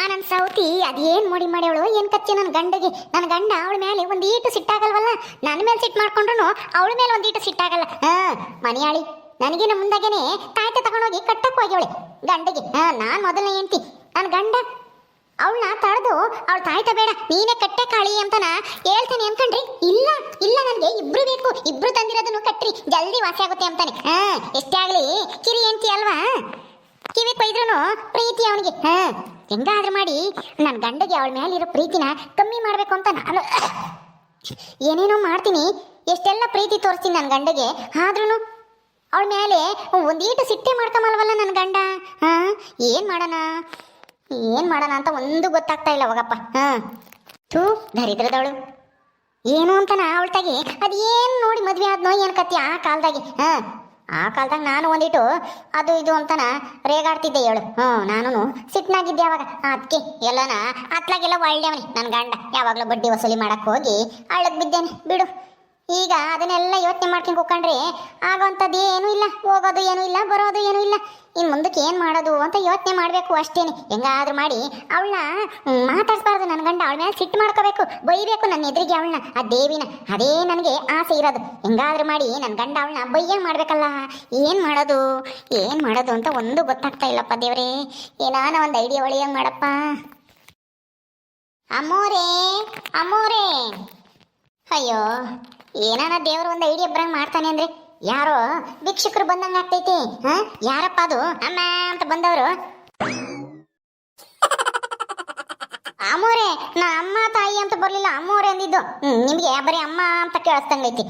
ಆ ನನ್ನ ಸೌತಿ, ಅದೇನ್ ಮೋಡಿ ಮಾಡ್ಯವಳು? ಏನು ಕಚ್ಚಿ ನನ್ನ ಗಂಡಗೆ? ನನ್ನ ಗಂಡ ಅವಳ ಮೇಲೆ ಒಂದು ಈಟು ಸಿಟ್ಟಾಗಲ್ವಲ್ಲ? ನನ್ನ ಮೇಲೆ ಸಿಟ್ಟು ಮಾಡ್ಕೊಂಡ್ರು ಅವಳ ಮೇಲೆ ಒಂದು ಈಟು ಸಿಟ್ಟಾಗಲ್ಲ. ಹಾಂ, ಮನಿಯಾಳಿ ನನಗಿನ ಮುಂದಾಗೇನೆ ತಾಯ್ತ ತಗೊಂಡೋಗಿ ಕಟ್ಟಕ್ಕೆ ಹೋಗ್ಯವಳೆ ಗಂಡಗೆ. ಹಾಂ, ನಾನು ಮೊದಲನೇ ಹೆಂಡ್ತಿ. ನನ್ನ ಗಂಡ ಅವಳನ್ನ ತಡೆದು ಅವಳ ತಾಯ್ತ ಬೇಡ, ನೀನೇ ಕಟ್ಟೆ ಕಾಳಿ ಅಂತನ ಹೇಳ್ತೇನೆ ಅನ್ಕೊಂಡ್ರಿ? ಇಲ್ಲ ಇಲ್ಲ ನನಗೆ, ಇಬ್ರು ಬೇಕು. ಇಬ್ರು ತಂದಿರೋದನ್ನು ಕಟ್ಟ್ರಿ ಜಲ್ದಿ ವಾಸಿ ಆಗುತ್ತೆ ಅಂತಾನೆ. ಹಾ, ಎಷ್ಟೇ ಆಗಲಿ ಕಿರಿ ಹೆಂಡ್ತಿ ಅಲ್ವಾ? ಕಿವಿ ಕೊಯ್ದ್ರು ಪ್ರೀತಿ ಅವನಿಗೆ. ಹಾ, ಹೆಂಗಾದ್ರೂ ಮಾಡಿ ನನ್ನ ಗಂಡಗೆ ಅವಳ ಮೇಲಿರೋ ಪ್ರೀತಿನ ಕಮ್ಮಿ ಮಾಡಬೇಕು ಅಂತ ನಾನು. ಏನೇನೋ ಮಾಡ್ತೀನಿ, ಎಷ್ಟೆಲ್ಲ ಪ್ರೀತಿ ತೋರಿಸ್ತೀನಿ ನನ್ನ ಗಂಡಗೆ ಆದ್ರೂ ಅವಳ ಮೇಲೆ ಒಂದೀಟು ಸಿಟ್ಟೆ ಮಾಡ್ಕೊಂಬಲ್ವಲ್ಲ ನನ್ನ ಗಂಡ? ಹಾ, ಏನು ಮಾಡೋಣ? ಏನು ಮಾಡೋಣ ಅಂತ ಒಂದು ಗೊತ್ತಾಗ್ತಾ ಇಲ್ಲ ಹೋಗಪ್ಪ. ಹಾ, ಥೂ, ದರಿದ್ರದವಳು. ಏನು ಅಂತನ ಅವಳ್ತಾಗಿ ಅದೇನು ನೋಡಿ ಮದುವೆ ಆದ್ನೋ ಏನ್ ಕತ್ತಿ ಆ ಕಾಲದಾಗೆ? ಹಾ ಆ ಕಾಲದಾಗ ನಾನು ಒಂದಿಟ್ಟು ಅದು ಇದು ಅಂತನ ರೇಗಾಡ್ತಿದ್ದೆ ಹೇಳು. ಹ್ಞೂ ನಾನು ಸಿಟ್ನಾಗಿದ್ದೆ ಅವಾಗ. ಅದಕ್ಕೆ ಎಲ್ಲನ, ಅತ್ಲಾಗೆಲ್ಲ ಒಳ್ಳೆಯವನಿ ನನ್ನ ಗಂಡ ಯಾವಾಗಲೂ ಬಡ್ಡಿ ವಸೂಲಿ ಮಾಡಕ್ ಹೋಗಿ ಅಳ್ಳಕ್ ಬಿದ್ದೇನೆ. ಬಿಡು. ಈಗ ಅದನ್ನೆಲ್ಲ ಯೋಚನೆ ಮಾಡ್ಕೊಂಡು ಕೂತ್ಕೊಂಡ್ರೆ ಆಗೋಂಥದ್ದು ಏನೂ ಇಲ್ಲ, ಹೋಗೋದು ಏನೂ ಇಲ್ಲ, ಬರೋದು ಏನೂ ಇಲ್ಲ. ಇನ್ನು ಮುಂದಕ್ಕೆ ಏನು ಮಾಡೋದು ಅಂತ ಯೋಚನೆ ಮಾಡಬೇಕು ಅಷ್ಟೇನೆ. ಹೆಂಗಾದ್ರೂ ಮಾಡಿ ಅವಳನ್ನ ಮಾತಾಡಿಸ್ಬಾರ್ದು ನನ್ನ ಗಂಡ. ಅವಳ ಮೇಲೆ ಸಿಟ್ಟು ಮಾಡ್ಕೋಬೇಕು. ಬೈಬೇಕು ನನ್ನ ಎದುರಿಗೆ ಅವಳನ್ನ ಆ ದೇವಿನ. ಅದೇ ನನಗೆ ಆಸೆ ಇರೋದು. ಹೆಂಗಾದ್ರೂ ಮಾಡಿ ನನ್ನ ಗಂಡ ಅವಳನ್ನ ಬೈಯಂಗ್ ಮಾಡಬೇಕಲ್ಲ. ಏನು ಮಾಡೋದು? ಏನು ಮಾಡೋದು ಅಂತ ಒಂದು ಗೊತ್ತಾಗ್ತಾ ಇಲ್ಲಪ್ಪ ದೇವರೇ. ಏನಾನ ಒಂದು ಐಡಿಯಾ ಒಳಿಯಂಗ್ ಮಾಡಪ್ಪ. ಅಮ್ಮೋರೇ ಅಮ್ಮೋರೇ. ಅಯ್ಯೋ. ಏನಾನ ದೇವ್ರು ಒಂದು ಐಡಿಯಾ ಬರಂಗ್ ಮಾಡ್ತಾನೆ ಅಂದ್ರೆ? ಯಾರೋ ಭಿಕ್ಷುಕರು ಬಂದಂಗ ಆಗ್ತೈತಿ, ಹಾ? ಯಾರಪ್ಪ ಅದು? ಅಮ್ಮ ಅಂತ ಬಂದವರು. ಅಮ್ಮೋರೆ, ನಾ ಅಮ್ಮ ತಾಯಿ ಅಂತ ಬರ್ಲಿಲ್ಲ, ಅಮ್ಮೋರೆ ಅಂದಿದ್ದು. ನಿಮ್ಗೆ ಬರೀ ಅಮ್ಮ ಅಂತ ಕೇಳಿಸ್ತಂಗೈತಿ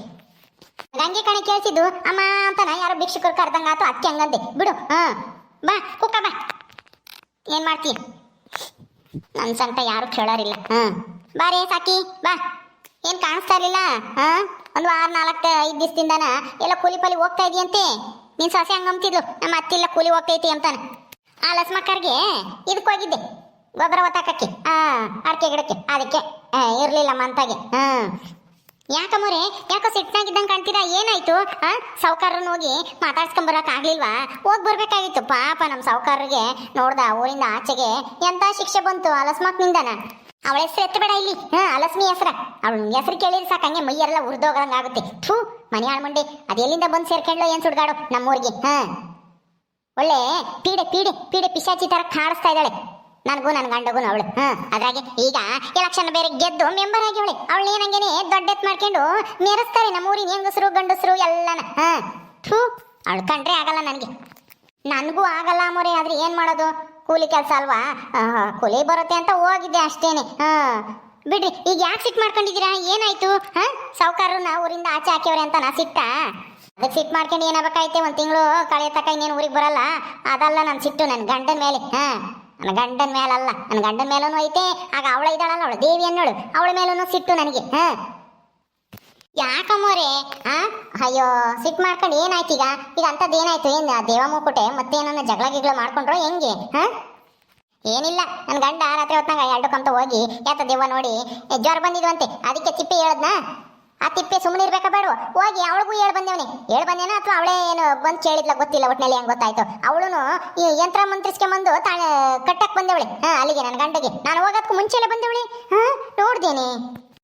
ಗಂಗೆ ಕಣೆ ಕೇಳಿಸಿದ್ದು, ಅಮ್ಮ ಅಂತ ನಾ ಯಾರೋ ಭಿಕ್ಷುಕರು ಕರ್ದಂಗ ಆತು, ಅಕ್ಕಿ ಹಂಗಂದೆ. ಬಿಡು, ಹಾ? ಬಾ, ಕುಕ್ಕ ಬಾ. ಏನ್ ಮಾಡ್ತೀಯ ನನ್ ಸಂತ ಯಾರು ಕೇಳೋರಿಲ್ಲ, ಹಾ? ಬಾರೇ ಸಾಕಿ, ಬಾ. ಏನ್ ಕಾಣಿಸ್ತಾ ಇರ್ಲಿಲ್ಲ? ಹಾ ಒಂದು ವಾರ ನಾಲ್ಕು ಐದು ದಿವಸದಿಂದನ ಎಲ್ಲ ಕೂಲಿ ಪಲಿ ಹೋಗ್ತಾ ಇದೆಯಂತೆ? ನಿನ್ ಸೊಸೆ ಹಂಗಂತಿದ್ಲು ನಮ್ಮ ಅತ್ತಿಲ್ಲ ಕೂಲಿ ಹೋಗ್ತೈತಿ ಅಂತಾನೆ. ಆ ಲಸ್ಮಕ್ಕರ್ಗೆ ಇದಕ್ಕೆ ಹೋಗಿದ್ದೆ ಗೊಬ್ಬರ ಒತ್ತಾಕಕ್ಕೆ ಆ ಅಡಕೆ ಗಿಡಕ್ಕೆ. ಅದಕ್ಕೆ. ಆ, ಇರ್ಲಿಲ್ಲಮ್ಮ ಅಂತಾಗೆ. ಹಾ ಯಾಕಮ್ಮೋರೆ ಯಾಕೋ ಸಿಟ್ನಾಗಿದ್ದಂಗೆ ಕಾಣ್ತೀರಾ? ಏನಾಯ್ತು? ಆ ಸಾವುಕಾರನ್ನ ಹೋಗಿ ಮಾತಾಡ್ಸ್ಕೊಂಬರಕ್ ಆಗ್ಲಿಲ್ವಾ? ಹೋಗ್ ಬರ್ಬೇಕಾಗಿತ್ತು. ಪಾಪ ನಮ್ಮ ಸಾವುಕಾರರಿಗೆ ನೋಡ್ದ ಊರಿಂದ ಆಚೆಗೆ ಎಂತ ಶಿಕ್ಷೆ ಬಂತು ಅಲಸ್ಮಾಕ್ನಿಂದನ ಅವಳ ಹೆಸರು ಎತ್ತಬೇಡ ಇಲ್ಲಿ. ಹಾ ಅಲಸ್ಮಿ ಹೆಸರ. ಅವಳ ಹೆಸರು ಕೇಳಿದ್ರೆ ಸಾಕು, ಹಂಗೆ ಮೈಯೆಲ್ಲ ಉರ್ದೋಗಂಗ್ ಆಗುತ್ತೆ. ಥೂ, ಮನೆ ಅದು ಎಲ್ಲಿಂದ ಬಂದು ಸೇರ್ಕೊಂಡ್ಲೋ ಏನು ಸುಡ್ಗಾಡು? ನಮ್ಮೂರಿಗೆ, ಹಾ. ಒಳ್ಳೆ, ಪೀಡೆ ಪೀಡೆ ಪೀಡೆ ಪಿಶಾಚಿ ತರ ಕಾಣಿಸ್ತಾ ಇದ್ದಾಳೆ. ನನಗೂ ನನ್ನ ಗಂಡಗೂ ಅವಳು, ಹಾ. ಅದ್ರಾಗೆ ಈಗ ಎಲೆಕ್ಷನ್ ಬೇರೆ ಗೆದ್ದು ಮೆಂಬರ್ ಆಗಿ ಅವಳೆ ಅವಳು ಏನಂಗೇನೆ ಎತ್ತು ಮಾಡ್ಕೊಂಡು ಮೆರೆಸ್ತಾರೆ ನಮ್ಮೂರಿನ ಹೆಂಗಸರು, ಗಂಡಸರು ಎಲ್ಲನ, ಹಾ. ಥೂ, ಅವಳು ಕಂಡ್ರೆ ಆಗಲ್ಲ ನನಗೆ. ನನಗೂ ಆಗಲ್ಲ ಮೋರೆ, ಆದ್ರೆ ಏನು ಮಾಡೋದು? ಕೂಲಿ ಕೆಲಸ ಅಲ್ವಾ? ಕೂಲಿ ಬರುತ್ತೆ ಅಂತ ಹೋಗಿದ್ದೆ ಅಷ್ಟೇನೆ. ಹಾ. ಬಿಡ್ರಿ, ಈಗ ಯಾಕೆ ಸಿಟ್ ಮಾಡ್ಕೊಂಡಿದ್ದೀರಾ? ಏನಾಯ್ತು? ಹಾ? ಊರಿಂದ ಆಚೆ ಹಾಕ್ಯವ್ರೆ ಅಂತ ನಾ ಸಿಟ್ಟ? ಅದಕ್ಕೆ ಸಿಟ್ ಮಾಡ್ಕೊಂಡು ಏನಾಗಬೇಕಾಯ್ತೆ? ಒಂದು ತಿಂಗಳು ಕಳೆಯ ತಕ ಇನ್ನೇನು ಊರಿಗೆ ಬರಲ್ಲ. ಅದಲ್ಲ ನನ್ನ ಸಿಟ್ಟು ನನ್ನ ಗಂಡನ ಮೇಲೆ. ಹಾ. ನನ್ನ ಗಂಡನ ಮೇಲಲ್ಲ. ನನ್ನ ಗಂಡನ ಮೇಲೂ ಐತೆ. ಆಗ ಅವಳ ಇದ್ದಾಳಲ್ಲ, ಅವಳು ದೇವಿ ಅನ್ನೋಳು ಅವಳ ಮೇಲೂ ಸಿಟ್ಟು ನನಗೆ. ಹಾ. ಯಾಕಮ್ಮೋರೆ? ಆ? ಅಯ್ಯೋ ಸಿಟ್ ಮಾಡ್ಕೊಂಡು ಏನಾಯ್ತು ಈಗ? ಈಗ ಅಂಥದ್ದು ಏನಾಯ್ತು? ಏನ್ ದೇವ ಮುಕುಟೆ ಮತ್ತೆ ಏನನ್ನ ಜಗಳ ಗಿಗಳ ಮಾಡ್ಕೊಂಡ್ರೋ ಹೆಂಗೆ? ಹಾ? ಏನಿಲ್ಲ. ನನ್ನ ಗಂಡ ರಾತ್ರಿ ಹೊತ್ತಂಗ ಎರಡು ಕಂತ ಹೋಗಿ, ಯಾತ ದೇವ ನೋಡಿ ಜ್ವರ ಬಂದಿದ್ವಂತೆ ಅದಕ್ಕೆ ತಿಪ್ಪೆ ಹೇಳದ್ನ? ಆ ತಿಪ್ಪೆ ಸುಮ್ಮನೆ ಇರ್ಬೇಕಾ ಬೇಡ? ಹೋಗಿ ಅವಳಿಗೂ ಹೇಳ್ ಬಂದೇವನಿ. ಹೇಳ್ ಬಂದೇನ ಅಥವಾ ಅವಳೇ ಏನು ಬಂದು ಕೇಳಿದ್ಲ ಗೊತ್ತಿಲ್ಲ ಒಟ್ಟಿನಲ್ಲಿ ಹೆಂಗ್ ಗೊತ್ತಾಯ್ತು? ಅವಳು ಈ ಯಂತ್ರ ಮಂತ್ರಿಸ್ಕೊಂಬಂದು ತಾಳೆ ಕಟ್ಟಕ್ ಬಂದೇವಳೆ. ಹಾ, ಅಲ್ಲಿಗೆ ನನ್ನ ಗಂಡಗೆ. ನಾನು ಹೋಗೋದಕ್ಕೂ ಮುಂಚೆಲೆ ಬಂದೇವಳಿ. ಹಾ, ನೋಡ್ದೇನೆ.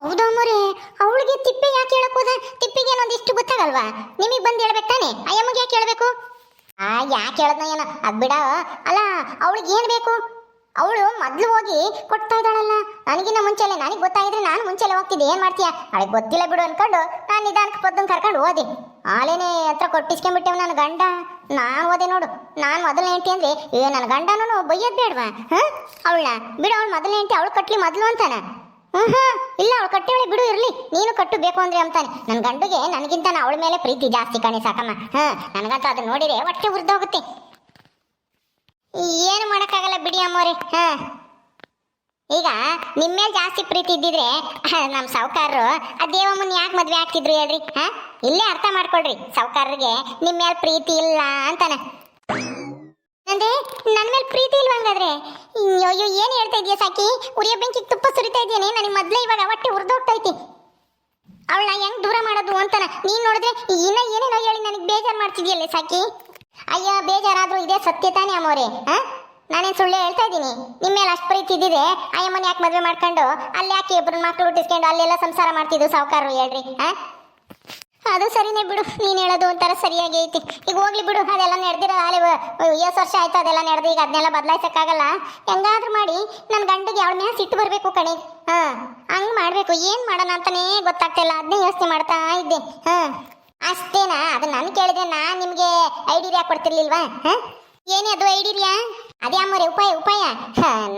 ಹೌದಾ ಮರೆ ಅವಳಿಗೆ ತಿಪ್ಪೆ ಯಾಕೆ ಹೇಳಕ್ ಹೋದ? ತಿಪ್ಪಿಗೆ ಒಂದಿಷ್ಟು ಗೊತ್ತಾಗಲ್ವಾ? ನಿಮಗೆ ಬಂದು ಹೇಳ್ಬೇಕು ತಾನೆ? ಅಯ್ಯಮ್ಮಗೆ ಯಾಕೆ ಹೇಳ್ಬೇಕು? ಆ, ಯಾಕೆ ಹೇಳದ್ನ ಏನೋ? ಅದ್ ಬಿಡ. ಅಲ್ಲ, ಅವಳಿಗೆ ಏನ್ ಬೇಕು? ಅವಳು ಮೊದಲು ಹೋಗಿ ಕೊಡ್ತಾ ಇದ್ದಾಳಲ್ಲ. ನನಗಿನ್ನ ಮುಂಚೆಲೆ, ನನಗೆ ಗೊತ್ತಾಗಿದ್ರೆ ನಾನು ಮುಂಚೆಲೆ ಹೋಗ್ತಿದ್ದೆ. ಏನ್ ಮಾಡ್ತೀಯ? ಅವಳಿಗೆ ಗೊತ್ತಿಲ್ಲ ಬಿಡು ಅನ್ಕೊಂಡು ನಾನು ನಿಧಾನಕ್ಕೆ ಪದ್ದನ್ ಕರ್ಕೊಂಡು ಹೋದೆ. ಆಲೇನೆ ಹತ್ರ ಕೊಟ್ಟಿಸ್ಕೊಂಡ್ಬಿಟ್ಟೆವು ನನ್ನ ಗಂಡ. ನಾನು ಹೋದೆ ನೋಡು. ನಾನು ಮೊದಲನೇ ಹೆಂಡತಿ ಅಂದ್ರೆ, ಏ ನನ್ನ ಗಂಡನೂ ಬೈಯೋದ್ ಬೇಡವಾ? ಹ? ಅವಳನ್ನ ಬಿಡು, ಅವಳು ಮೊದಲನೇ ಹೆಂಡತಿ, ಅವಳು ಕಟ್ಲಿ ಮೊದಲು ಅಂತಾನ. ಇಲ್ಲ, ಅವಳು ಕಟ್ಟಿವಳೆ ಬಿಡು, ಇರಲಿ. ನೀನು ಕಟ್ಟು ಬೇಕು ಅಂದ್ರೆ ಅಂತಾನೆ. ನನ್ನ ಗಂಡುಗೆ ನನಗಿಂತ ಅವಳ ಮೇಲೆ ಪ್ರೀತಿ ಜಾಸ್ತಿ ಕಣೆ, ಸಾಕಮ್ಮ. ಹಾ ನನಗಂತೂ ಅದನ್ನ ನೋಡಿದ್ರೆ ಹೊಟ್ಟೆ ಉರ್ದೋಗುತ್ತೆ. ಏನು ಮಾಡೋಕ್ಕಾಗಲ್ಲ ಬಿಡಿ ಅಮ್ಮೋರೆ, ಹಾ. ಈಗ ನಿಮ್ಮ ಮೇಲೆ ಜಾಸ್ತಿ ಪ್ರೀತಿ ಇದ್ದಿದ್ರೆ ನಮ್ಮ ಸಾವುಕಾರರು, ಆ ದೇವಮ್ಮನ ಯಾಕೆ ಮದುವೆ ಆಗ್ತಿದ್ರು ಹೇಳ್ರಿ, ಹಾ? ಇಲ್ಲೇ ಅರ್ಥ ಮಾಡ್ಕೊಳ್ರಿ. ಸಾವುಕಾರರಿಗೆ ನಿಮ್ಮ ಮೇಲೆ ಪ್ರೀತಿ ಇಲ್ಲ ಅಂತಾನೆ. ಅಂದ್ರೆ ನನ್ನ ಮೇಲೆ ಪ್ರೀತಿ ಇಲ್ವಾ ಹಂಗಾದ್ರೆ? ಅಯ್ಯೋ ಏನು ಹೇಳ್ತಾ ಇದೀಯ ಸಾಕಿ? ಉರಿಯ ಬೆಂಕಿಗೆ ತುಪ್ಪ ಸುರಿತಾ ಇದೆಯೇನೆ ನನಗೆ ಮೊದಲೇ ಇವಾಗ ಹೊಟ್ಟೆ ಉರ್ದೋಗ್ತೈತಿ ಅವಳನ್ನ ಹೆಂಗ್ ದೂರ ಮಾಡೋದು ಅಂತಾನ? ನೀನ್ ನೋಡಿದ್ರೆ ಇನ್ನ ಏನೇನೋ ಹೇಳಿ ನನಗೆ ಬೇಜಾರು ಮಾಡ್ತಿದ್ಯಲ್ಲ ಸಾಕಿ? ಅಯ್ಯ, ಬೇಜಾರಾದ್ರೂ ಇದೇ ಸತ್ಯ ತಾನೇ ಅಮ್ಮವ್ರೆ, ಹಾ? ನಾನೇನು ಸುಳ್ಳು ಹೇಳ್ತಾ ಇದ್ದೀನಿ ನಿಮ್ಮ ಮೇಲೆ ಅಷ್ಟು ಪ್ರೀತಿ ಇದ್ದಿದೆ ಅಯ್ಯಮ್ಮನ ಯಾಕೆ ಮದುವೆ ಮಾಡ್ಕೊಂಡು? ಅಲ್ಲಿ ಯಾಕೆ ಇಬ್ಬರು ಮಕ್ಕಳು ಹುಟ್ಟಿಸ್ಕೊಂಡು ಅಲ್ಲೆಲ್ಲ ಸಂಸಾರ ಮಾಡ್ತಿದ್ದು ಸಾವುಕಾರರು ಹೇಳ್ರಿ, ಹಾ? ಅದು ಸರಿನೇ ಬಿಡು. ನೀನು ಹೇಳೋದು ಒಂಥರ ಸರಿಯಾಗಿ ಐತಿ. ಈಗ ಹೋಗ್ಲಿ ಬಿಡು. ಅದೆಲ್ಲ ನಡೆದಿರೋ ಅಲ್ಲಿ ಎಸ್ ವರ್ಷ ಆಯ್ತು, ಅದೆಲ್ಲ ನಡೆದು ಈಗ ಅದನ್ನೆಲ್ಲ ಬದಲಾಯಿಸೋಕ್ಕಾಗಲ್ಲ. ಹೆಂಗಾದ್ರೂ ಮಾಡಿ. ನನ್ನ ಗಂಡಿಗೆ ಅವಳ ಮೇಲೆ ಸಿಟ್ಟು ಬರಬೇಕು ಕಣೆ. ಹಾಂ, ಹಂಗೆ ಮಾಡಬೇಕು. ಏನು ಮಾಡೋಣ ಅಂತಾನೇ ಗೊತ್ತಾಗ್ತಿಲ್ಲ ಅದನ್ನೇ ಯೋಚನೆ ಮಾಡ್ತಾ ಇದ್ದೆ. ಹಾಂ. ಅಷ್ಟೇನಾ? ಅದು ನಾನು ಕೇಳಿದೆ ನಾ ನಿಮಗೆ ಐಡಿಯಾ ಕೊಡ್ತಿರ್ಲಿಲ್ವಾ? ಹಾಂ? ಏನೇ ಅದು ಐಡಿಯಾ ಅದೇ ಅಮ್ಮರೆ, ಉಪಾಯ ಉಪಾಯ.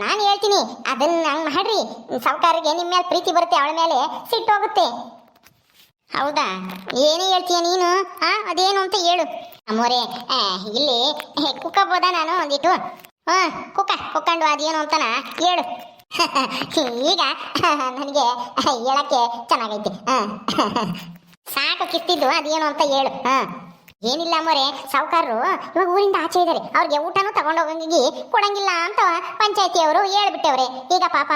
ನಾನು ಹೇಳ್ತೀನಿ. ಅದನ್ನ ಹಂಗೆ ಮಾಡ್ರಿ. ಸಾವುಕಾರಿಗೆ ನಿಮ್ಮ ಮೇಲೆ ಪ್ರೀತಿ ಬರುತ್ತೆ, ಅವಳ ಮೇಲೆ ಸಿಟ್ಟು ಹೋಗುತ್ತೆ. ಹೌದಾ? ಏನು ಹೇಳ್ತೀಯ ನೀನು? ಆ, ಅದೇನು ಅಂತ ಹೇಳು. ಅಮ್ಮೋರೆ ಇಲ್ಲಿ ಕುಕ್ಕ ಕುಕ್ಕಬೋದ ನಾನು ಒಂದಿಟ್ಟು ಹಾ, ಕುಕ್ಕ, ಕುಕ್ಕಂಡು ಅದೇನು ಅಂತನ ಹೇಳು. ಈಗ, ನನಗೆ ಹೇಳಕ್ಕೆ ಚೆನ್ನಾಗೈತಿ. ಹಾ, ಸಾಕು ಕಿತ್ತಿದ್ದು ಅದೇನು ಅಂತ ಹೇಳು. ಹಾ. ಏನಿಲ್ಲ ಅಮ್ಮೋರೆ, ಸಾವುಕಾರರು ಇವಾಗ ಊರಿಂದ ಆಚೆ ಇದ್ದಾರೆ ಅವ್ರಿಗೆ ಊಟನೂ ತಗೊಂಡೋಗಂಗಿ ಕೊಡಂಗಿಲ್ಲ ಅಂತ ಪಂಚಾಯತಿಯವರು ಹೇಳ್ಬಿಟ್ಟವ್ರೆ. ಈಗ ಪಾಪ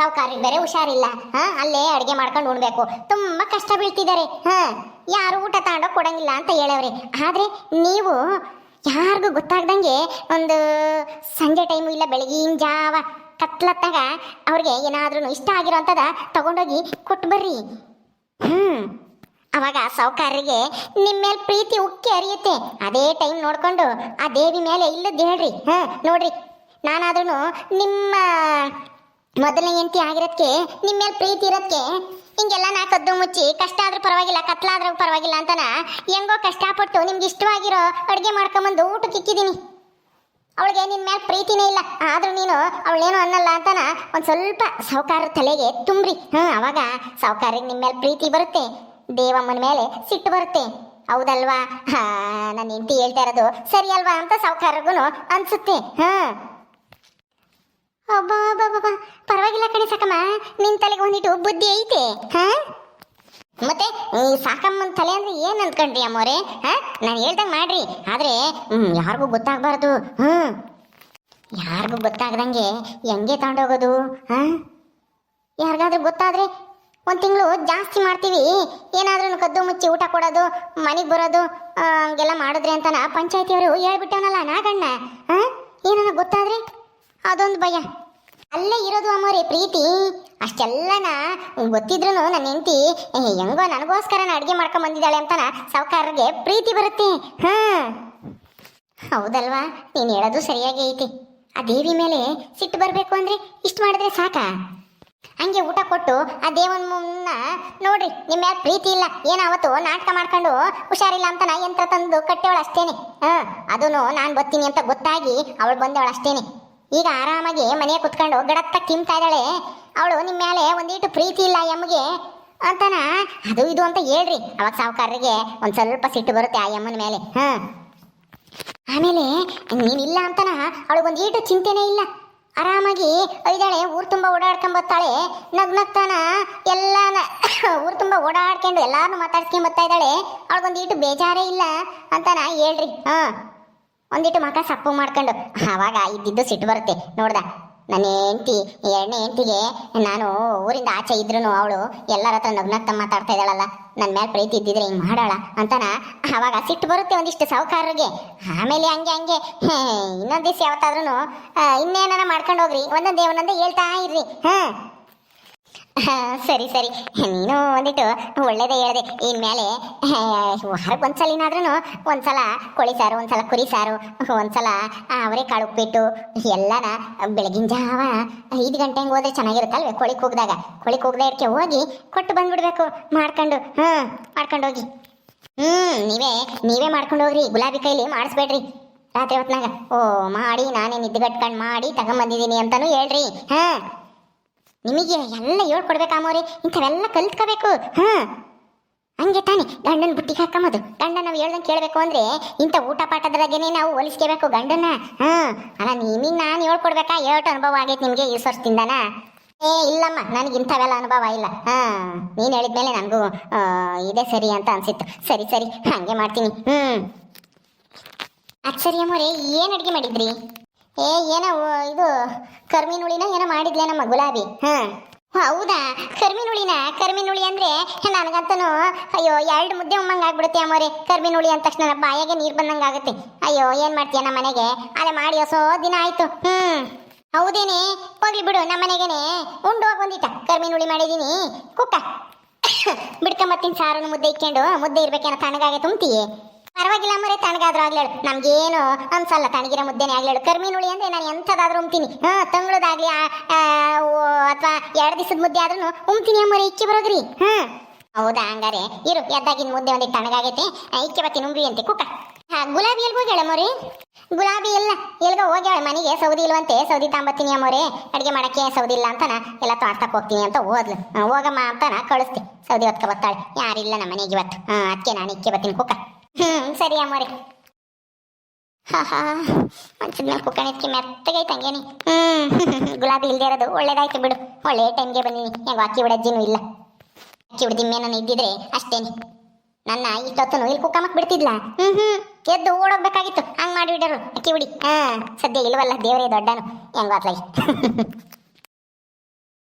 ಸಾವುಕಾರಿಗೆ ಬೇರೆ ಹುಷಾರಿಲ್ಲ. ಹಾ, ಅಲ್ಲೇ ಅಡುಗೆ ಮಾಡ್ಕೊಂಡು ಉಣ್ಬೇಕು. ತುಂಬಾ ಕಷ್ಟ ಬೀಳ್ತಿದ್ದಾರೆ. ಹಾ, ಯಾರು ಊಟ ತಗೊಂಡೋಗಿ ಕೊಡಂಗಿಲ್ಲ ಅಂತ ಹೇಳವ್ರೆ. ಆದ್ರೆ ನೀವು ಯಾರಿಗೂ ಗೊತ್ತಾಗ್ದಂಗೆ ಒಂದು ಸಂಜೆ ಟೈಮು ಇಲ್ಲ ಬೆಳಗಿನ ಜಾವ ಕತ್ಲತ್ತಾಗ ಅವ್ರಿಗೆ ಏನಾದ್ರೂ ಇಷ್ಟ ಆಗಿರೋಂಥದ ತಗೊಂಡೋಗಿ ಕೊಟ್ಟು ಬರ್ರಿ. ಅವಾಗ ಸಾವುಕಾರರಿಗೆ ನಿಮ್ಮ ಮೇಲೆ ಪ್ರೀತಿ ಉಕ್ಕಿ ಹರಿಯುತ್ತೆ ಅದೇ ಟೈಮ್ ನೋಡ್ಕೊಂಡು ಆ ದೇವಿ ಮೇಲೆ ಇಲ್ಲದ್ದು ಹೇಳ್ರಿ. ಹಾ, ನೋಡ್ರಿ. ನಾನಾದ್ರೂ ನಿಮ್ಮ ಮೊದಲನೇ ಹೆಂಡತಿ ಆಗಿರೋದಕ್ಕೆ ನಿಮ್ಮ ಮೇಲೆ ಪ್ರೀತಿ ಇರೋದಕ್ಕೆ ಹಿಂಗೆಲ್ಲ ನಾ ಕದ್ದು ಮುಚ್ಚಿ ಕಷ್ಟ ಆದರೂ ಪರವಾಗಿಲ್ಲ ಕತ್ಲಾದ್ರೂ ಪರವಾಗಿಲ್ಲ ಅಂತನ ಹೆಂಗೋ ಕಷ್ಟಪಟ್ಟು ನಿಮ್ಗೆ ಇಷ್ಟವಾಗಿರೋ ಅಡುಗೆ ಮಾಡ್ಕೊಂಬಂದು ಊಟಕ್ಕೆ ಇಕ್ಕಿದ್ದೀನಿ. ಅವಳಿಗೆ ನಿನ್ನ ಮೇಲೆ ಪ್ರೀತಿನೇ ಇಲ್ಲ. ಆದರೂ ನೀನು ಅವಳೇನು ಅನ್ನಲ್ಲ ಅಂತನ ಒಂದು ಸ್ವಲ್ಪ ಸಾವುಕಾರ ತಲೆಗೆ ತುಂಬ್ರಿ. ಹಾಂ, ಅವಾಗ ಸಾವುಕಾರಿಗೆ ನಿಮ್ಮ ಮೇಲೆ ಪ್ರೀತಿ ಬರುತ್ತೆ. ದೇವಮ್ಮನ ಮೇಲೆ ಸಿಟ್ಟು ಬರುತ್ತೆ. ಹೌದಲ್ವಾ? ಹಾ ನನ್ನ ಹೆಂಡತಿ ಹೇಳ್ತಾ ಇರೋದು ಸರಿ ಅಲ್ವಾ ಅಂತ ಸಾವುಕಾರರಿಗೂ ಅನ್ಸುತ್ತೆ. ಹಾ. ಅಬ್ಬಾ ಪರವಾಗಿಲ್ಲ ಕಣಿ ಸಾಕಮ್ಮ. ನಿನ್ ತಲೆಗೆ ಒಂದಿಟ್ಟು ಬುದ್ಧಿ ಐತೆ. ಹಾ? ಮತ್ತೆ, ಈ ಸಾಕಮ್ಮನ ತಲೆ ಅಂದ್ರೆ ಏನ್ ಅನ್ಕೊಂಡ್ರಿ ಅಮ್ಮೋರೆ? ಹಾ? ನಾನು ಹೇಳ್ದಂಗ್ ಮಾಡ್ರಿ. ಆದ್ರೆ ಯಾರಿಗೂ ಗೊತ್ತಾಗ್ಬಾರ್ದು. ಹ್ಮ್. ಯಾರಿಗೂ ಗೊತ್ತಾಗ್ದಂಗೆ ಹೆಂಗೆ ತಗೊಂಡೋಗೋದು? ಹಾ? ಯಾರಿಗಾದ್ರೂ ಗೊತ್ತಾದ್ರೆ ಒಂದು ತಿಂಗಳು ಜಾಸ್ತಿ ಮಾಡ್ತೀವಿ. ಏನಾದ್ರೂ ಕದ್ದು ಮುಚ್ಚಿ ಊಟ ಕೊಡೋದು, ಮನೆಗೆ ಬರೋದು ಹಂಗೆಲ್ಲ ಮಾಡಿದ್ರಿ ಅಂತನ ಪಂಚಾಯತಿಯವರು ಹೇಳ್ಬಿಟ್ಟವನಲ್ಲ ನಾಗಣ್ಣ. ಏನನ್ನ ಏನಾನ ಗೊತ್ತಾದ್ರೆ? ಅದೊಂದು ಭಯ. ಅಲ್ಲೇ ಇರೋದು ಅಮ್ಮೋರಿ ಪ್ರೀತಿ. ಅಷ್ಟೆಲ್ಲನ ಗೊತ್ತಿದ್ರು ನನ್ನ ಹೆಂಡತಿ ಹೆಂಗೋ ನನಗೋಸ್ಕರ ಅಡುಗೆ ಮಾಡ್ಕೊಂಡು ಬಂದಿದ್ದಾಳೆ ಅಂತನ ಸಾವುಕಾರರಿಗೆ ಪ್ರೀತಿ ಬರುತ್ತೆ. ಹಾ. ಹೌದಲ್ವಾ? ನೀನು ಹೇಳೋದು ಸರಿಯಾಗಿ ಐತಿ. ಆ ದೇವಿ ಮೇಲೆ ಸಿಟ್ಟು ಬರಬೇಕು ಅಂದರೆ ಇಷ್ಟು ಮಾಡಿದ್ರೆ ಸಾಕಾ? ಹಂಗೆ ಊಟ ಕೊಟ್ಟು ಆ ದೇವನ ಮುನ್ನ ನೋಡ್ರಿ ನಿಮ್ಮ ಯಾಕೆ ಪ್ರೀತಿ ಇಲ್ಲ, ಏನ ಅವತ್ತು ನಾಟಕ ಮಾಡ್ಕೊಂಡು ಹುಷಾರಿಲ್ಲ ಅಂತ ನಾ ಯಂತ್ರ ತಂದು ಕಟ್ಟೆವಳು ಅಷ್ಟೇನೆ. ಹಾಂ ಅದನ್ನು ನಾನು ಬರ್ತೀನಿ ಅಂತ ಗೊತ್ತಾಗಿ ಅವಳು ಬಂದವಳು ಅಷ್ಟೇನೆ. ಈಗ ಆರಾಮಾಗಿ ಮನೆಗೆ ಕುತ್ಕೊಂಡು ಗಡತ್ತ ತಿಂತಾ ಇದ್ದಾಳೆ. ಅವಳು ನಿಮ್ಮ ಮೇಲೆ ಒಂದೀಟು ಪ್ರೀತಿ ಇಲ್ಲ ಎಮ್ಮಗೆ ಅಂತನ, ಅದು ಇದು ಅಂತ ಹೇಳ್ರಿ, ಅವಾಗ ಸಾವುಕಾರರಿಗೆ ಒಂದು ಸ್ವಲ್ಪ ಸಿಟ್ಟು ಬರುತ್ತೆ ಆ ಯಮ್ಮನ ಮೇಲೆ ಹಾಂ. ಆಮೇಲೆ ನೀನಿಲ್ಲ ಅಂತನ, ಅವಳಿಗೊಂದು ಈಟು ಚಿಂತೆನೇ ಇಲ್ಲ. ಆರಾಮಾಗಿ ಐದಾಳೆ ಊರ್ ತುಂಬ ಓಡಾಡ್ಕೊಂಡ್ ಬರ್ತಾಳೆ ನಗ್ ನಗ್ತಾನ, ಎಲ್ಲಾನ ಊರ್ ತುಂಬ ಓಡಾಡ್ಕೊಂಡು ಎಲ್ಲಾರನ್ನು ಮಾತಾಡ್ಸ್ಕೊಂಡ್ ಬರ್ತಾ ಇದ್ದಾಳೆ. ಅವಳಿಗೊಂದು ಇಟ್ಟು ಬೇಜಾರೇ ಇಲ್ಲ ಅಂತಾನ ಹೇಳ್ರಿ. ಹಾ ಒಂದಿಟ್ಟು ಮಕ ಸಪ್ಪು ಮಾಡ್ಕೊಂಡು. ಆವಾಗ ಇದ್ದಿದ್ದು ಸಿಟ್ಟು ಬರುತ್ತೆ, ನೋಡ್ದ. ನನ್ನ ಹೆಂಡತಿ ಎರಡನೇ ಹೆಂಡತಿಗೆ ನಾನು ಊರಿಂದ ಆಚೆ ಇದ್ರು ಅವಳು ಎಲ್ಲರ ಹತ್ರ ನಗ್ನಗ್ತ ಮಾತಾಡ್ತಾ ಇದ್ದಾಳಲ್ಲ. ನನ್ನ ಮೇಲೆ ಪ್ರೀತಿ ಇದ್ದಿದ್ರೆ ಹಿಂಗೆ ಮಾಡೋಳ ಅಂತಾನ ಅವಾಗ ಸಿಟ್ಟು ಬರುತ್ತೆ ಒಂದಿಷ್ಟು ಸಾವುಕಾರರಿಗೆ. ಆಮೇಲೆ ಹಂಗೆ ಹಂಗೆ. ಇನ್ನೊಂದು ದಿವಸ ಯಾವತ್ತಾದ್ರೂ ಇನ್ನೇನಾರ ಮಾಡ್ಕೊಂಡು ಹೋಗ್ರಿ. ಒಂದೊಂದೇ ಒಂದೊಂದೇ ಹೇಳ್ತಾ ಇರ್ರಿ. ಹಾ, ಸರಿ ಸರಿ. ನೀನು ಒಂದಿಟ್ಟು ಒಳ್ಳೇದೇ ಹೇಳಿದೆ. ಇನ್ಮೇಲೆ ವಾರಕ್ಕೆ ಒಂದ್ಸಲಿನಾದ್ರೂ ಒಂದ್ಸಲ ಕೋಳಿ ಸಾರು, ಒಂದ್ಸಲ ಕುರಿ ಸಾರು, ಒಂದ್ಸಲ ಅವರೇ ಕಾಳು ಉಪ್ಪಿಟ್ಟು, ಎಲ್ಲನ ಬೆಳಗಿನ ಜಾವ ಐದು ಗಂಟೆ ಹಂಗೆ ಹೋದ್ರೆ ಚೆನ್ನಾಗಿರುತ್ತಲ್ವೇ ಕೋಳಿ ಕೂಗ್ದಾಗ? ಕೋಳಿ ಕೂಗ್ದ ಇಡ್ಕೆ ಹೋಗಿ ಕೊಟ್ಟು ಬಂದ್ಬಿಡ್ಬೇಕು, ಮಾಡ್ಕೊಂಡು. ಹ್ಞೂ ಮಾಡ್ಕೊಂಡು ಹೋಗಿ. ಹ್ಞೂ ನೀವೇ ನೀವೇ ಮಾಡ್ಕೊಂಡು ಹೋಗ್ರಿ. ಗುಲಾಬಿ ಕೈಲಿ ಮಾಡಿಸ್ಬೇಡ್ರಿ. ರಾತ್ರಿ ಹೊತ್ನಾಗ. ಓ, ಮಾಡಿ, ನಾನೇ ನಿದ್ದುಗಟ್ಕೊಂಡು ಮಾಡಿ ತಗೊಂಬಂದಿದ್ದೀನಿ ಅಂತಲೂ ಹೇಳ್ರಿ. ಹಾಂ ನಿಮಗೆ ಎಲ್ಲ ಹೇಳ್ಕೊಡ್ಬೇಕಾಮೋರಿ, ಇಂಥವೆಲ್ಲ ಕಲ್ತ್ಕೋಬೇಕು, ಹಾ? ಹಂಗೆ ತಾನೆ, ಗಂಡನ ಬುಟ್ಟಿಗೆ ಹಾಕಮ್ಮದು ಗಂಡ ನಾವು ಹೇಳ್ದಂಗೆ ಕೇಳಬೇಕು ಅಂದ್ರೆ ಇಂಥ ಊಟ ಪಾಠದ್ರಾಗೇನೆ ನಾವು ಹೋಲಿಸ್ಕೋಬೇಕು ಗಂಡನ ಹಾ? ಅಲ್ಲ, ನಿಮಗೆ ನಾನು ಹೇಳ್ಕೊಡ್ಬೇಕಾ? ಏಟು ಅನುಭವ ಆಗೈತೆ ನಿಮಗೆ ಈ ವರ್ಷದಿಂದನ? ಏ, ಇಲ್ಲಮ್ಮ, ನನಗೆ ಇಂಥವೆಲ್ಲ ಅನುಭವ ಇಲ್ಲ, ಹಾ? ನೀನು ಹೇಳಿದ್ಮೇಲೆ ನನಗೂ ಇದೇ ಸರಿ ಅಂತ ಅನ್ಸಿತ್ತು. ಸರಿ ಸರಿ, ಹಾಗೆ ಮಾಡ್ತೀನಿ, ಹ್ಮ್. ಅಚ್ಚರಿ ಸರಿ ಅಮ್ಮೋರೆ ಏನು ಅಡುಗೆ ಮಾಡಿದ್ರಿ? ಏ, ಏನೋ ಇದು ಕರ್ಮಿನುಳಿನ ಏನೋ ಮಾಡಿದ್ಲೆ ನಮ್ಮ ಗುಲಾಬಿ. ಹಾ. ಹೌದಾ? ಕರ್ಮಿನುಳಿನ? ಕರ್ಮಿನುಳಿ ಅಂದ್ರೆ ನನಗಂತನು, ಅಯ್ಯೋ, ಎರಡು ಮುದ್ದೆ ಉಮ್ಮಂಗೆ ಆಗ್ಬಿಡುತ್ತೆ ಅಮ್ಮೋರೆ. ಕರ್ಮಿನುಳಿ ಅಂದ ತಕ್ಷಣ ಬಾಯಿಗೆ ನೀರು ಬಂದಂಗೆ ಆಗುತ್ತೆ. ಅಯ್ಯೋ, ಏನು ಮಾಡ್ತೀಯ ನಮ್ಮ ಮನೆಗೆ? ಅದೇ ಮಾಡಿ ಹೊಸೋ ದಿನ ಆಯ್ತು. ಹ್ಮ್. ಹೌದೇನೆ? ಹೋಗ್ಲಿ ಬಿಡು, ನಮ್ಮ ಮನೆಗೇನೆ. ಉಂಡು ಹೋಗಿ ಬಂದಿತ್ತ ಕರ್ಮಿನುಳಿ ಹುಳಿ ಮಾಡಿದೀನಿ. ಕುಕ್ಕ. ಬಿಡ್ಕೊಂಬತ್ತೀನಿ ಸಾರನ್ನು ಮುದ್ದೆ ಇಕ್ಕೊಂಡು, ಮುದ್ದೆ ಇರ್ಬೇಕೇನೋ ತಣ್ಣಗಾಗೆ ತುಂಬ್ತೀಯೇ. ಪರವಾಗಿಲ್ಲ ಅಮ್ಮರೇ ತಣ್ಣಗಾದ್ರೂ ಆಗ್ಲೇಳು ನಮ್ಗೇನು ಅನ್ಸಲ್ಲ ತಣ್ಣಗಿರೋ ಮುದ್ದೆನೇ ಆಗ್ಲೇಳು ಕರ್ಮಿ ಹುಳಿ ಅಂದ್ರೆ ನಾನು ಎಂಥದಾದ್ರೂ ಉಮ್ತೀನಿ. ಹಾ, ತಂಗಳದಾಗ್ಲಿ ಅಥವಾ ಎರಡು ದಿವಸದ ಮುದ್ದೆ ಆದ್ರೂ ಉಮ್ತೀನಿ ಅಮ್ಮರೇ, ಇಕ್ಕಿ ಬರೋದ್ರಿ. ಹೌದಾ, ಹಂಗಾರೆ. ಇರು, ಎದ್ದಾಗಿನ ಮುದ್ದೆ ಒಂದಿಟ್ಟು ತಣ್ಣಗಾಗೈತೆ ಇಕ್ಕೆ ಬತ್ತಿ ಉಂಬ್ರಿ ಅಂತೆ ಕುಕ್ಕ ಹಾ, ಗುಲಾಬಿ ಎಲ್ಗ ಹೋಗ್ಯಾಳ ಮೋರಿ ಗುಲಾಬಿ ಎಲ್ಲ ಎಲ್ಗ ಹೋಗ್ಯಾಳ ಮನೆಗೆ, ಸೌದಿ ಇಲ್ವಂತೆ, ಸೌದಿ ತಾಂಬತ್ತೀನಿ ಅಮ್ಮೋರೆ. ಅಡಿಗೆ ಮಾಡಕ್ಕೆ ಸೌದಿ ಇಲ್ಲ ಅಂತನ, ಎಲ್ಲ ತೋಟಕ್ಕೆ ಹೋಗ್ತೀನಿ ಅಂತ ಹೋದ್ಲು ಹೋಗಮ್ಮ ಅಂತನ ಕಳಿಸ್ತಿ. ಸೌದಿ ಹೊತ್ಕ ಬರ್ತಾಳೆ ಯಾರಿಲ್ಲ ನಮ್ಮ ಮನೆಗೆ ಇವತ್ತು. ಹಾ, ಅದಕ್ಕೆ ನಾನು ಇಕ್ಕೆ ಬತ್ತೀನಿ ಕುಕ್ಕ ಹ್ಮ್, ಸರಿ ಅಮ್ಮೋರೆ. ಹಾ ಹಾ ಮಂಚದ ಮೇಲೆ ಕುಕ್ಕಣಿದ್ಕೆ ಮೆತ್ತಗೈತೆ ಹಂಗೇನಿ. ಹ್ಮ್, ಗುಲಾಬಿ ಇಲ್ದೇ ಇರೋದು, ಒಳ್ಳೇದಾಯ್ತು ಬಿಡು. ಒಳ್ಳೆ ಟೈಮ್ಗೆ ಬಂದೀನಿ. ಹೆಂಗೋ ಅಕ್ಕಿ ಬಿಡಜ್ಜಿನೂ ಇಲ್ಲ. ಅಕ್ಕಿ ನಾನು ಇದ್ದಿದ್ರೆ ಅಷ್ಟೇನೆ. ನನ್ನ ಇಷ್ಟೊತ್ತು ಇಲ್ಲಿ ಕುಕ್ಕಮಕ್ ಬಿಡ್ತಿದ್ಲ? ಹ್ಮ್ ಹ್ಮ್. ಎದ್ದು ಓಡೋಗ್ಬೇಕಾಗಿತ್ತು. ಹಂಗ್ ಮಾಡಿಬಿಡರು ಅಕ್ಕಿ ಬಿಡಿ ಹಾ, ಸದ್ಯ ಇಲ್ವಲ್ಲ ದೇವರೇ ದೊಡ್ಡನು. ಹೆಂಗ್